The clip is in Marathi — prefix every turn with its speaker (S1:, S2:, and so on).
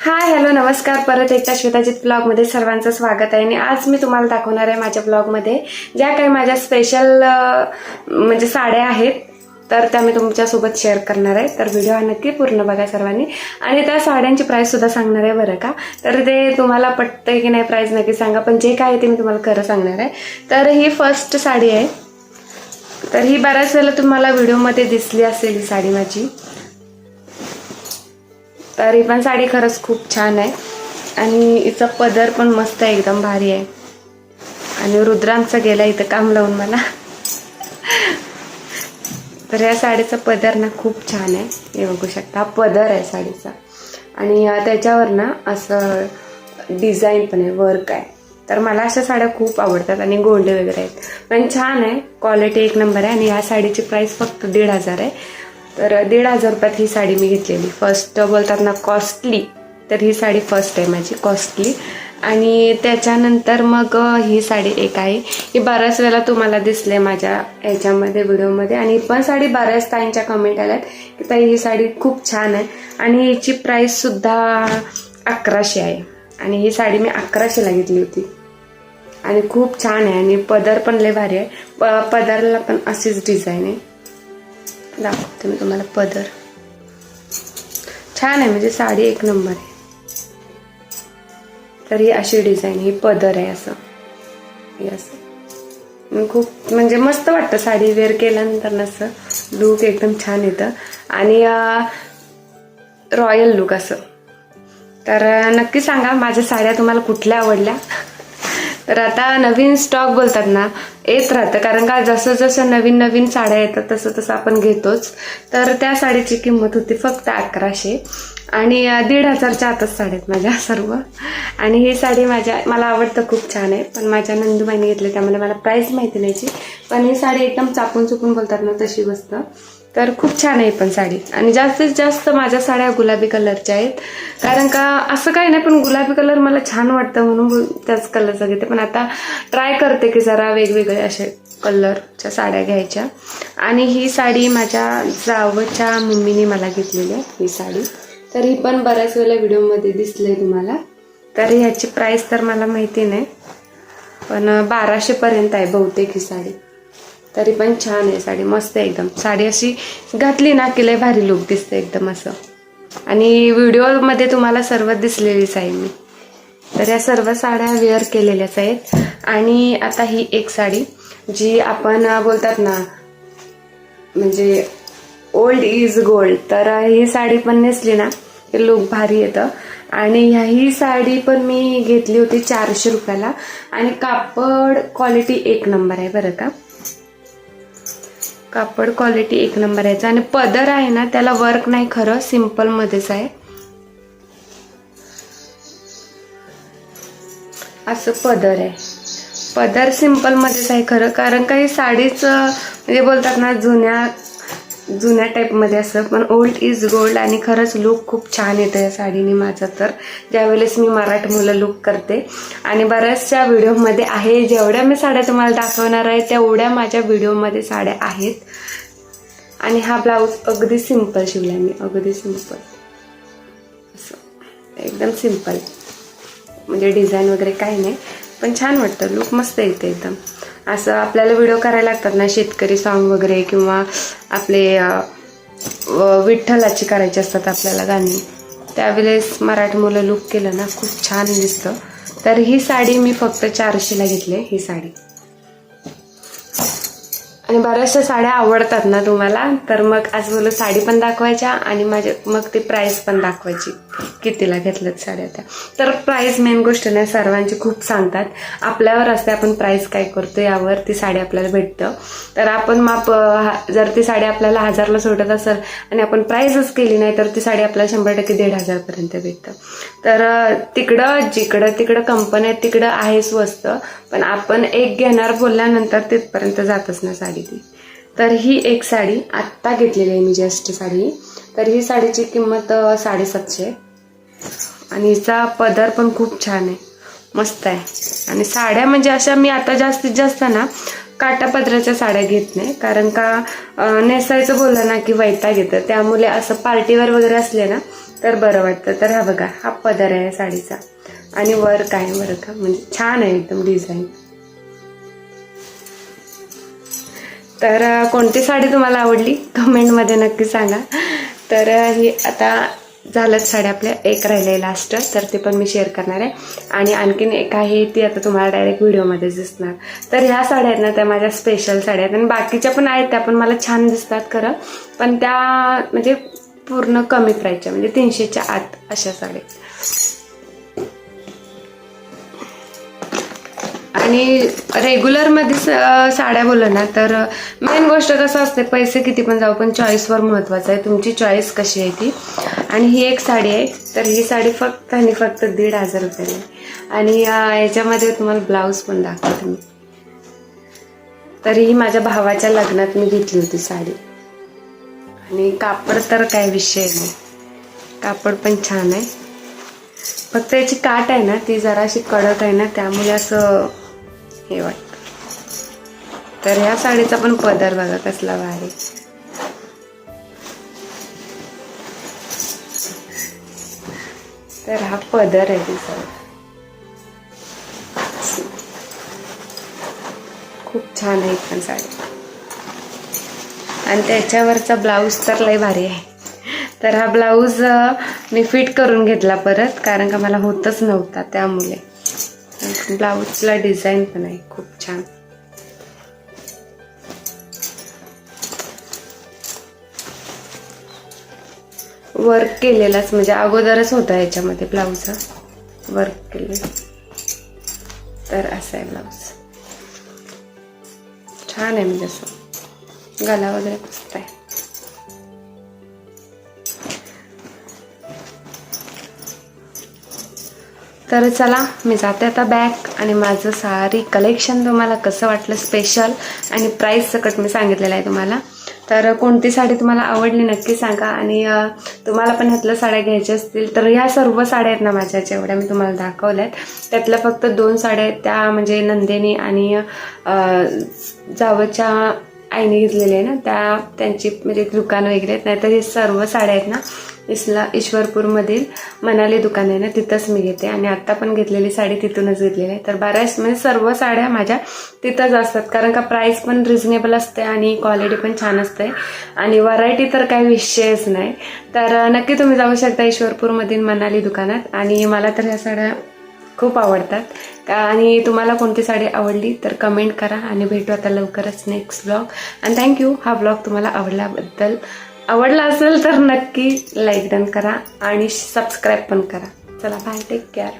S1: हाय हॅलो नमस्कार. परत एकदा श्वेताजित ब्लॉगमध्ये सर्वांचं स्वागत आहे. आणि आज मी तुम्हाला दाखवणार आहे माझ्या ब्लॉगमध्ये ज्या काही माझ्या स्पेशल म्हणजे साड्या आहेत तर त्या मी तुमच्यासोबत शेअर करणार आहे. तर व्हिडिओ हा नक्की पूर्ण बघा सर्वांनी. आणि त्या साड्यांची प्राईजसुद्धा सांगणार आहे बरं का. तर ते तुम्हाला पटतंय की नाही प्राईस नक्की सांगा. पण जे काय आहे ते मी तुम्हाला खरं सांगणार आहे. तर ही फर्स्ट साडी आहे. तर ही बऱ्याच वेळेला तुम्हाला व्हिडिओमध्ये दिसली असेल ही साडी माझी. तर ही पण साडी खरंच खूप छान आहे. आणि हिचा पदर पण मस्त आहे एकदम भारी आहे. आणि रुद्रांचा गेला इथं काम लावून मला. तर या साडीचा पदर ना खूप छान आहे. हे बघू शकता हा पदर आहे साडीचा. आणि त्याच्यावर ना असं डिझाईन पण आहे वर्क आहे. तर मला अशा साड्या खूप आवडतात आणि गोंडे वगैरे आहेत. पण छान आहे क्वालिटी एक नंबर आहे आणि या साडीची प्राईस फक्त दीड हजार आहे. तर दीड हजार रुपयात ही साडी मी घेतलेली. फर्स्ट बोलतात ना कॉस्टली तर ही साडी फर्स्ट आहे माझी कॉस्टली आणि त्याच्यानंतर मग ही साडी एक आहे. ही बऱ्याच वेळेला तुम्हाला दिसले माझ्या याच्यामध्ये व्हिडिओमध्ये. आणि पण साडी बऱ्याच ताईंच्या कमेंट आल्यात की ताई ही साडी खूप छान आहे. आणि याची प्राईससुद्धा अकराशे आहे. आणि ही साडी मी अकराशेला घेतली होती. आणि खूप छान आहे आणि पदर पण लय भारी आहे. प पदरला पण अशीच डिझाईन आहे. दाखवते मी तुम्हाला पदर. छान आहे म्हणजे साडी एक नंबर आहे. तर ही अशी डिझाईन ही पदर आहे असं. हे असं. खूप म्हणजे मस्त वाटतं साडी वेअर केल्यानंतर नसं लुक एकदम छान येतं. आणि रॉयल लुक असं. तर नक्की सांगा माझ्या साड्या तुम्हाला कुठल्या आवडल्या? तर आता नवीन स्टॉक बोलतात ना येत राहतं. कारण का जसं जसं नवीन नवीन साड्या येतात तसं तसं आपण घेतोच. तर त्या साडीची किंमत होती फक्त अकराशे. आणि दीड हजारच्या आतच साड्या आहेत माझ्या सर्व. आणि ही साडी माझ्या मला आवडतं खूप छान आहे. पण माझ्या नंदूबाईने घेतली त्यामुळे मला प्राईस माहिती नाहीची पण ही साडी एकदम चापून चुकून बोलतात ना तशी बसतं तर खूप छान आहे पण साडी. आणि जास्तीत जास्त माझ्या साड्या गुलाबी कलरच्या आहेत. कारण का असं काही नाही पण गुलाबी कलर मला छान वाटतं म्हणून त्याच कलरचा घेते. पण आता ट्राय करते की जरा वेगवेगळे असे कलरच्या साड्या घ्यायच्या. आणि ही साडी माझ्या जावच्या मम्मीने मला घेतलेली आहे ही साडी. तर ही पण बऱ्याच वेळेला व्हिडिओमध्ये दिसले तुम्हाला. तर ह्याची प्राईस तर मला माहिती नाही पण बाराशेपर्यंत आहे बहुतेक ही साडी. तरी पण छान आहे साडी मस्त आहे एकदम. साडी अशी घातली ना की लय भारी लुक दिसते एकदम असं. आणि व्हिडिओमध्ये तुम्हाला सर्व दिसलेलीच आहे मी. तर या सर्व साड्या वेअर केलेल्याच आहेत. आणि आता ही एक साडी जी आपण बोलतात ना म्हणजे ओल्ड इज गोल्ड तर ही साडी पण नेसली ना की लुक भारी येतं. आणि ह्या- ही साडी पण मी घेतली होती चारशे रुपयाला. आणि कापड क्वालिटी एक नंबर आहे बरं का. कापड क्वालिटी एक नंबर आहे आणि पदर आहे ना त्याला वर्क नाही खरं सिम्पलमध्येच आहे. असं पदर आहे. पदर सिम्पलमध्येच आहे खरं कारण काही साडीच म्हणजे बोलतात ना जुन्या जुन्या टाईपमध्ये असं पण ओल्ड इज गोल्ड आणि खरंच लुक खूप छान येतं या साडीने माझं तर. ज्यावेळेस मी मराठी मुलं लुक करते. आणि बऱ्याचशा व्हिडिओमध्ये आहे. जेवढ्या मी साड्या तुम्हाला दाखवणार आहे तेवढ्या माझ्या व्हिडिओमध्ये साड्या आहेत. आणि हा ब्लाऊज अगदी सिंपल शिवला मी अगदी सिंपल असं. एकदम सिंपल म्हणजे डिझाईन वगैरे काही नाही. पण छान वाटतं. लुक मस्त येतं एकदम. असं आपल्याला व्हिडिओ करायला लागतात ना शेतकरी सॉन्ग वगैरे किंवा आपले विठ्ठलाची करायची असतात आपल्याला गाणी. त्यावेळेस मराठी मुलं लुक केलं ना खूप छान दिसतं. तर ही साडी मी फक्त चारशेला घेतली ही साडी. आणि बऱ्याचशा साड्या आवडतात ना तुम्हाला? तर मग आज बोलू साडी पण दाखवायच्या आणि माझे मग ती प्राईस पण दाखवायची. कितीला घेतल्यात साड्या त्या? तर प्राईस मेन गोष्ट नाही सर्वांची खूप सांगतात. आपल्यावर असते आपण प्राईस काय करतो यावर ती साडी आपल्याला भेटतं. तर आपण माप हा- जर ती साडी आपल्याला हजारला सोडत असेल आणि आपण प्राईसच केली नाही तर ती साडी आपल्याला शंभर टक्के दीड हजारपर्यंत भेटतं. तर तिकडं जिकडं तिकडं कंपनी आहेत तिकडं आहे स्वस्त पण आपण एक घेणार बोलल्यानंतर तिथपर्यंत जातच ना साडी. ती तर ही एक साडी आत्ता घेतलेली आहे मी जस्ट साडी. तर ही साडीची किंमत साडेसातशे. आणि हिचा पदर पण खूप छान आहे. मस्त आहे. आणि साड्या म्हणजे अशा मी आता जास्तीत जास्त ना काटापदराच्या साड्या घेत नाही. कारण का नेसायचं बोललं ना की वैताग येतं. त्यामुळे असं पार्टीवर वगैरे असले ना तर बरं वाटतं. तर हा बघा हा पदर आहे साडीचा. आणि वर्क काय बरं का? म्हणजे छान आहे एकदम डिझाईन. तर कोणती साडी तुम्हाला आवडली? कमेंटमध्ये नक्की सांगा. तर ही आता झालंच साडी आपल्या. एक राहिले लास्ट तर ते पण मी शेअर करणार आहे. आणि आणखीन एक आहे ती आता तुम्हाला डायरेक्ट व्हिडिओमध्ये दिसणार. तर ह्या साड्या आहेत ना त्या माझ्या स्पेशल साड्या आहेत. आणि बाकीच्या पण आहेत त्या पण मला छान दिसतात खरं. पण त्या म्हणजे पूर्ण कमी प्राईसच्या म्हणजे तीनशेच्या आत अशा साड्या आणि रेग्युलरमध्ये स- साड्या बोललं ना तर मेन गोष्ट कसं असते पैसे किती पण जाऊ पण चॉईसवर महत्त्वाचं आहे. तुमची चॉईस कशी आहे ती. आणि ही एक साडी आहे तर ही साडी फक्त आणि फक्त दीड हजार रुपयाला आणि याच्यामध्ये तुम्हाला ब्लाऊज पण दाखवते मी. तर ही माझ्या भावाच्या लग्नात मी घेतली होती साडी. आणि कापड तर काय विषय नाही. कापड पण छान आहे. फक्त याची काट आहे ना ती जराशी कडक आहे ना त्यामुळे असं हे वाटतं तर ह्या साडीचा पण पदर बघा कसला भारी. तर हा पदर आहे तिचा. खूप छान आहे पण साडी. आणि त्याच्यावरचा ब्लाऊज तर लय भारी आहे. तर हा ब्लाऊज मी फिट करून घेतला परत कारण का मला होतच नव्हता त्यामुळे. ब्लाऊजला डिझाईन पण आहे खूप छान. वर्क केलेलाच म्हणजे अगोदरच होता याच्यामध्ये ब्लाऊज वर्क केले. तर असं आहे ब्लाऊज. छान आहे म्हणजे असं. गला वगैरे मस्त आहे. तर चला मी जाते आता बॅक आणि माझं सारी कलेक्शन तुम्हाला कसं वाटलं स्पेशल आणि प्राईस सकट मी सांगितलेलं आहे तुम्हाला. तर कोणती साडी तुम्हाला आवडली नक्की सांगा आणि तुम्हाला पण ह्यातल्या साड्या घ्यायच्या असतील तर ह्या सर्व साड्या आहेत ना माझ्या जेवढ्या मी तुम्हाला दाखवल्या आहेत त्यातल्या फक्त दोन साड्या आहेत त्या म्हणजे नंदिनी आणि जावच्या आईने घेतलेले आहे ना त्या त्यांची म्हणजे दुकानं वगैरे आहेत. नाहीतर हे सर्व साड्या आहेत ना इसला ईश्वरपूरमधील मनाली दुकान आहे ना तिथंच मी घेते. आणि आत्ता पण घेतलेली साडी तिथूनच घेतलेली आहे. तर बऱ्याच म्हणजे सर्व साड्या माझ्या तिथंच असतात. कारण का प्राईस पण रिझनेबल असते आणि क्वालिटी पण छान असते. आणि व्हरायटी तर काही विषयच नाही. तर नक्की तुम्ही जाऊ शकता ईश्वरपूरमधील मनाली दुकानात. आणि मला तर ह्या साड्या खूप आवडतात. आणि तुम्हाला कोणती साडी आवडली तर कमेंट करा आणि भेटू आता लवकरच नेक्स्ट ब्लॉग आणि थँक्यू हा ब्लॉग तुम्हाला आवडल्याबद्दल. आवडला असेल तर नक्की लाईक डन करा आणि सबस्क्राईब पण करा. चला बाय टेक केअर